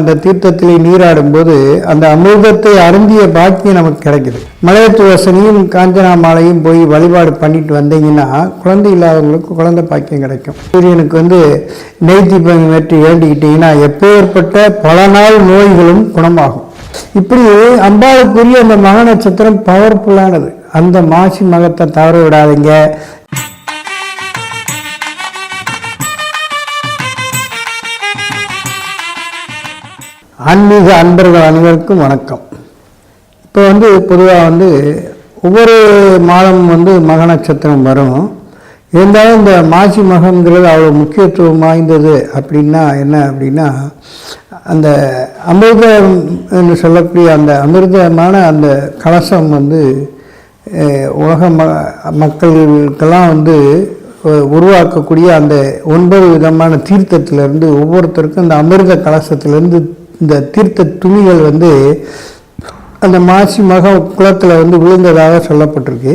அந்த தீர்த்தத்திலே நீராடும் போது அந்த அமிர்தத்தை அருந்திய பாக்கியம் நமக்கு கிடைக்குது. மலையத்துவசனையும் காஞ்சனா மாலையும் போய் வழிபாடு பண்ணிட்டு வந்தீங்கன்னா குழந்தை இல்லாதவங்களுக்கு குழந்தை பாக்கியம் கிடைக்கும். சூரியனுக்கு வந்து நெய் தீபம் வெற்றி வேண்டிக்கிட்டீங்கன்னா எப்பேற்பட்ட பல நாள் நோய்களும் குணமாகும். இப்படி அம்பாளுக்குரிய அந்த மக நட்சத்திரம் பவர்ஃபுல்லானது அந்த மாசி மகத்தை தவற விடாதீங்க. ஆன்மீக அன்பர்கள் அனைவருக்கும் வணக்கம். இப்போ வந்து பொதுவாக வந்து ஒவ்வொரு மாதம் வந்து மக நட்சத்திரம் வரும். இருந்தாலும் இந்த மாசி மகங்கிறது அவ்வளோ முக்கியத்துவம் வாய்ந்தது அப்படின்னா என்ன அப்படின்னா அந்த அமிர்தம் என்று சொல்லக்கூடிய அந்த அமிர்தமான அந்த கலசம் வந்து உலக ம மக்களுக்கெல்லாம் வந்து உருவாக்கக்கூடிய அந்த ஒன்பது விதமான தீர்த்தத்திலிருந்து ஒவ்வொருத்தருக்கும் அந்த அமிர்த கலசத்திலேருந்து இந்த தீர்த்த துணிகள் வந்து அந்த மாசி மக குளத்தில் வந்து விழுந்ததாக சொல்லப்பட்டிருக்கு.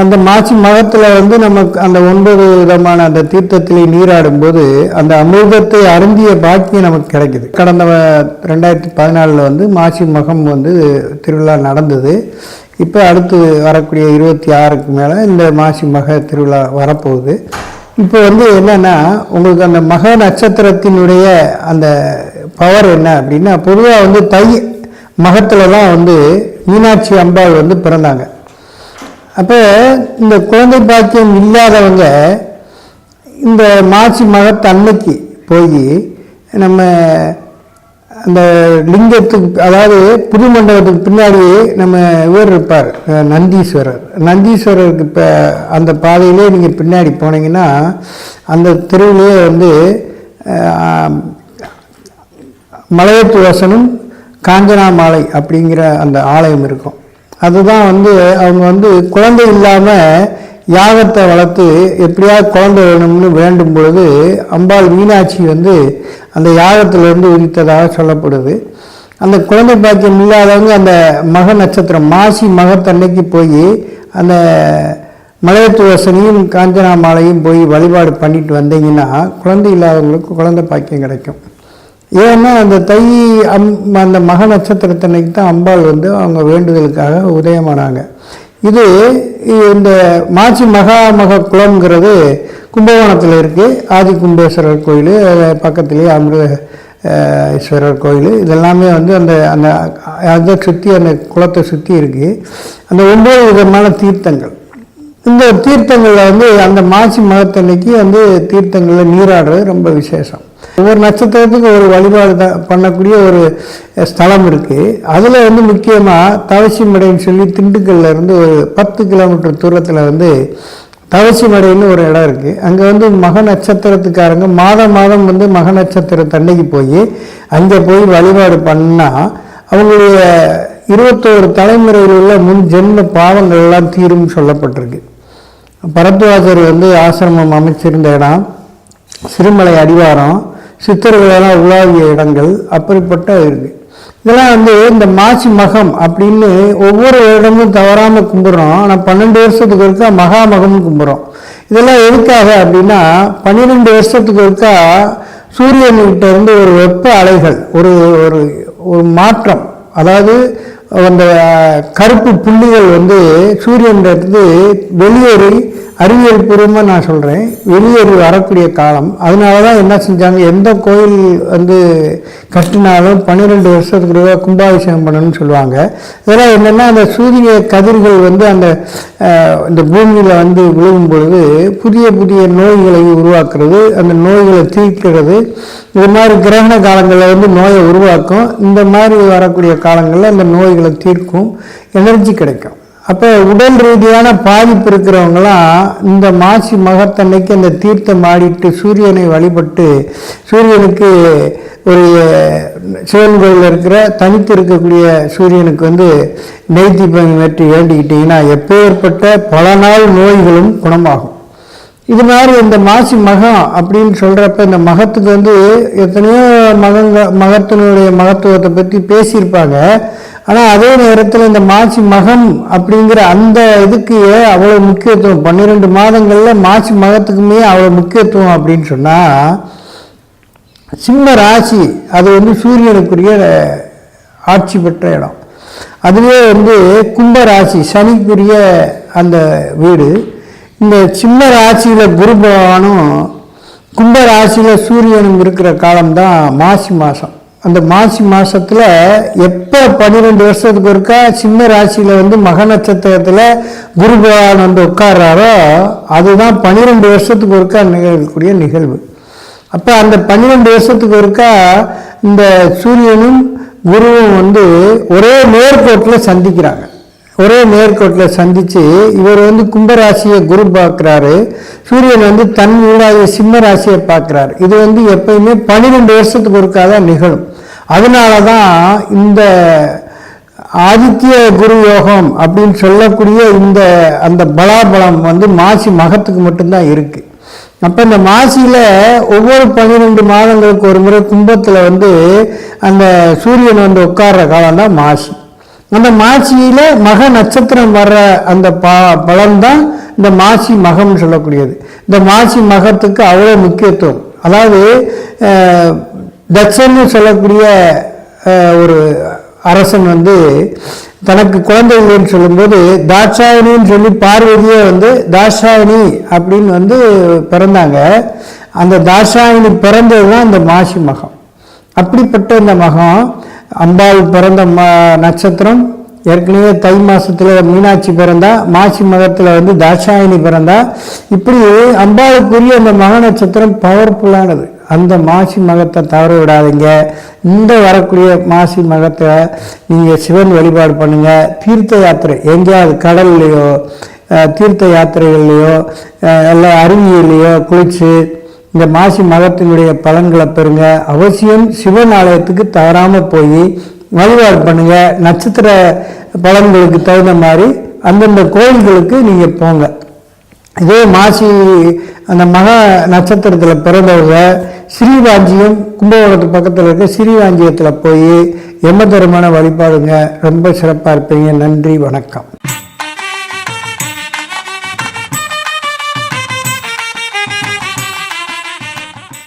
அந்த மாசி மகத்தில் வந்து நமக்கு அந்த ஒன்பது விதமான அந்த தீர்த்தத்திலே நீராடும்போது அந்த அமிர்தத்தை அருந்திய பாக்கியம் நமக்கு கிடைக்குது. கடந்த ரெண்டாயிரத்தி பதினாலில் வந்து மாசி மகம் வந்து திருவிழா நடந்தது. இப்போ அடுத்து வரக்கூடிய இருபத்தி ஆறுக்கு மேலே இந்த மாசி மக திருவிழா வரப்போகுது. இப்போ வந்து என்னன்னா உங்களுக்கு அந்த மக நட்சத்திரத்தினுடைய அந்த பவர் என்ன அப்படின்னா பொதுவாக வந்து தை மகத்தில் தான் வந்து மீனாட்சி அம்பாள் வந்து பிறந்தாங்க. அப்போ இந்த குழந்தை பாக்கியம் இல்லாதவங்க இந்த மாசி மகத்தன்மைக்கு போய் நம்ம அந்த லிங்கத்துக்கு அதாவது புது மண்டபத்துக்கு பின்னாடி நம்ம இவர் இருப்பார் நந்தீஸ்வரர். நந்தீஸ்வரருக்கு இப்போ அந்த பாதையிலே நீங்கள் பின்னாடி போனீங்கன்னா அந்த தெருவிலே வந்து மலையத்து மலையத்துவசனும் காஞ்சனா மாலை அப்படிங்கிற அந்த ஆலயம் இருக்கும். அதுதான் வந்து அவங்க வந்து குழந்தை இல்லாமல் யாகத்தை வளர்த்து எப்படியாவது குழந்தை வேணும்னு வேண்டும் பொழுது அம்பாள் மீனாட்சி வந்து அந்த யாகத்திலிருந்து உதித்ததாக சொல்லப்படுது. அந்த குழந்தை பாக்கியம் இல்லாதவங்க அந்த மக நட்சத்திரம் மாசி மகத்தன்னைக்கு போய் அந்த மலையத்துவசனையும் காஞ்சனா மாலையும் போய் வழிபாடு பண்ணிட்டு வந்தீங்கன்னா குழந்தை இல்லாதவங்களுக்கு குழந்தை பாக்கியம் கிடைக்கும். ஏன்னா அந்த தை அம் அந்த மக நட்சத்திரத்தன்னைக்கு தான் அம்பாள் வந்து அவங்க வேண்டுதலுக்காக உதயமானாங்க. இது இந்த மாசி மகா மக குளம்ங்கிறது கும்பகோணத்தில் இருக்குது ஆதி கும்பேஸ்வரர் கோயில் பக்கத்துலேயே அமிர்த ஈஸ்வரர் கோயில். இதெல்லாமே வந்து அந்த அந்த அதை சுற்றி அந்த குளத்தை சுற்றி இருக்குது அந்த ஒன்பது விதமான தீர்த்தங்கள். இந்த தீர்த்தங்களில் வந்து அந்த மாசி மகத்தன்னைக்கு வந்து தீர்த்தங்களில் நீராடுறது ரொம்ப விசேஷம். ஒவ்வொரு நட்சத்திரத்துக்கு ஒரு வழிபாடு தான் பண்ணக்கூடிய ஒரு ஸ்தலம் இருக்குது அதில் வந்து முக்கியமாக தவசிமடைன்னு சொல்லி திண்டுக்கல்ல இருந்து ஒரு பத்து கிலோமீட்டர் தூரத்தில் வந்து தவசிமடைன்னு ஒரு இடம் இருக்குது அங்கே வந்து மக நட்சத்திரத்துக்காரங்க மாதம் மாதம் வந்து மக நட்சத்திரத்தன்னைக்கு போய் அங்கே போய் வழிபாடு பண்ணால் அவங்களுடைய இருபத்தோரு தலைமுறையில் உள்ள முன் ஜென்ம பாவங்கள்லாம் தீரும் சொல்லப்பட்டிருக்கு. பரத்வாஜர் வந்து ஆசிரமம் அமைச்சிருந்த இடம். சிறுமலை அடிவாரம். சித்தர்களெல்லாம் உலாவிய இடங்கள் அப்படிப்பட்ட இருக்கு. இதெல்லாம் வந்து இந்த மாசி மகம் அப்படின்னு ஒவ்வொரு இடமும் தவறாமல் கும்பிட்றோம். ஆனால் பன்னெண்டு வருஷத்துக்கு ஒருக்கா மகா கும்பிட்றோம். இதெல்லாம் எதுக்காக அப்படின்னா பன்னிரெண்டு வருஷத்துக்கு ஒருக்கா சூரியன்கிட்ட இருந்து ஒரு வெப்ப அலைகள் ஒரு ஒரு ஒரு மாற்றம். அதாவது அந்த கருப்பு புள்ளிகள் வந்து சூரியன்றது வெளியேறி அறிவியல் பூர்வமாக நான் சொல்கிறேன் வெளியேறி வரக்கூடிய காலம். அதனால தான் என்ன செஞ்சாங்க? எந்த கோயில் வந்து கட்டினாலும் பன்னிரெண்டு வருஷத்துக்கு கும்பாபிஷேகம் பண்ணணும்னு சொல்லுவாங்க. இதெல்லாம் என்னென்னா அந்த சூரிய கதிர்கள் வந்து அந்த இந்த பூமியில் வந்து விழுகும் பொழுது புதிய புதிய நோய்களை உருவாக்குறது அந்த நோய்களை தீர்க்கிறது. இது மாதிரி கிரகண காலங்களில் வந்து நோயை உருவாக்கும். இந்த மாதிரி வரக்கூடிய காலங்களில் அந்த நோய்களை தீர்க்கும் எனர்ஜி கிடைக்கும். அப்போ உடல் ரீதியான பாதிப்பு இருக்கிறவங்களாம் இந்த மாசி மகத்தன்னைக்கு அந்த தீர்த்தம் ஆடிட்டு சூரியனை வழிபட்டு சூரியனுக்கு ஒரு சிவன் கோயிலில் இருக்கிற தனித்து இருக்கக்கூடிய சூரியனுக்கு வந்து நெய்த்தி தீபம் வெற்றி வேண்டிக்கிட்டீங்கன்னா எப்பேற்பட்ட பல நாள் நோய்களும் குணமாகும். இது மாதிரி இந்த மாசி மகம் அப்படின்னு சொல்கிறப்ப இந்த மகத்துக்கு வந்து எத்தனையோ மகங்க மகத்தினுடைய மகத்துவத்தை பற்றி பேசியிருப்பாங்க. ஆனால் அதே நேரத்தில் இந்த மாசி மகம் அப்படிங்கிற அந்த இதுக்கு அவ்வளோ முக்கியத்துவம்? பன்னிரெண்டு மாதங்களில் மாசி மகத்துக்குமே அவ்வளோ முக்கியத்துவம் அப்படின்னு சொன்னால் சிம்ம ராசி அது வந்து சூரியனுக்குரிய ஆட்சி பெற்ற இடம். அதுவே வந்து கும்ப ராசி சனிக்குரிய அந்த வீடு. இந்த சிம்ம ராசியில் குரு பகவானும் கும்ப ராசியில் சூரியனும் இருக்கிற காலம்தான் மாசி மாதம் அந்த மாசி மாதத்தில் எப்போ பன்னிரெண்டு வருஷத்துக்கு ஒருக்கா சிம்ம ராசியில் வந்து மக நட்சத்திரத்தில் குரு பகவான் வந்து உட்கார்றாரோ அதுதான் பன்னிரெண்டு வருஷத்துக்கு ஒருக்கா நிகழக்கூடிய நிகழ்வு. அப்போ அந்த பன்னிரெண்டு வருஷத்துக்கு ஒருக்கா இந்த சூரியனும் குருவும் வந்து ஒரே நேர்கோட்டில் சந்திக்கிறாங்க. ஒரே நேர்கோட்டில் சந்தித்து இவர் வந்து கும்பராசியை குரு பார்க்குறாரு. சூரியன் வந்து தன் ஊடாக சிம்ம ராசியை பார்க்குறாரு. இது வந்து எப்பயுமே பன்னிரெண்டு வருஷத்துக்கு ஒருக்காக தான் நிகழும். அதனால தான் இந்த ஆதித்ய குரு யோகம் அப்படின்னு சொல்லக்கூடிய இந்த அந்த பலாபலம் வந்து மாசி மகத்துக்கு மட்டும்தான் இருக்குது அப்போ இந்த மாசியில் ஒவ்வொரு பன்னிரெண்டு மாதங்களுக்கு ஒரு முறை கும்பத்தில் வந்து அந்த சூரியன் வந்து உட்கார்ற காலம் தான் மாசி. அந்த மாசியில் மக நட்சத்திரம் வர்ற அந்த ப பலன்தான் இந்த மாசி மகம்னு சொல்லக்கூடியது. இந்த மாசி மகத்துக்கு அவ்வளோ முக்கியத்துவம். அதாவது தட்சன்னு சொல்லக்கூடிய ஒரு அரசன் வந்து தனக்கு குழந்தை இல்லைன்னு சொல்லும்போது தாட்சாயணின்னு சொல்லி பார்வதியே வந்து தாட்சாயணி அப்படின்னு வந்து பிறந்தாங்க. அந்த தாட்சாயணி பிறந்தது தான் இந்த மாசி மகம். அப்படிப்பட்ட இந்த மகம் அம்பாள் பிறந்த ம நட்சத்திரம். ஏற்கனவே தை மாதத்தில் மீனாட்சி பிறந்தா மாசி மகத்தில் வந்து தாட்சாயணி பிறந்தா. இப்படி அம்பாளுக்குரிய அந்த மக நட்சத்திரம் பவர்ஃபுல்லானது அந்த மாசி மகத்தை தவற விடாதீங்க. இந்த வரக்கூடிய மாசி மகத்தை நீங்கள் சிவன் வழிபாடு பண்ணுங்கள் தீர்த்த யாத்திரை எங்கேயாவது கடல்லையோ தீர்த்த யாத்திரைகள்லையோ இல்லை அருவியிலையோ குளிச்சு இந்த மாசி மகத்தினுடைய பலன்களை பெறுங்க. அவசியம் சிவன் ஆலயத்துக்கு தவறாமல் போய் வழிபாடு பண்ணுங்க. நட்சத்திர பலன்களுக்கு தகுந்த மாதிரி அந்தந்த கோயில்களுக்கு நீங்கள் போங்க. இதே மாசி அந்த மக நட்சத்திரத்தில் பிறந்தவங்க ஸ்ரீவாஞ்சியம் கும்பகோணத்து பக்கத்தில் இருக்க ஸ்ரீவாஞ்சியத்தில் போய் எம்ம தருமான வழிபாடுங்க. ரொம்ப சிறப்பாக இருப்பீங்க. நன்றி வணக்கம்.